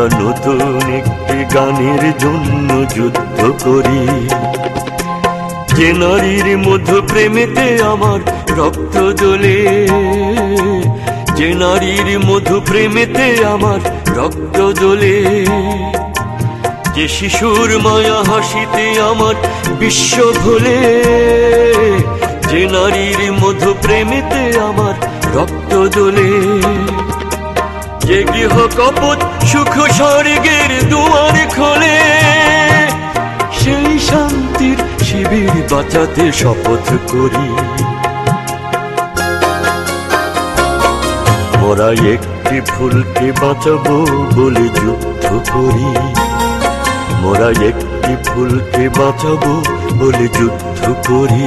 মোরা নতুন একটি গানের জন্য যুদ্ধ করি। যে নারীর মধু প্রেমেতে আমার রক্ত দোলে যে নারীর মধু প্রেমেতে আমার রক্ত দোলে যে শিশুর মায়া হাসিতে আমার বিশ্ব ভোলে, যে নারীর মধু প্রেমেতে আমার রক্ত যে গৃহ কপট সুখ স্বর্গের দুয়ার খোলে। সেই শান্তির শিবির বাঁচাতে শপথ করি। মোরা একটি ফুলকে বাঁচাবো বলে যুদ্ধ করি। মোরা একটি ফুলকে বাঁচাবো বলে যুদ্ধ করি।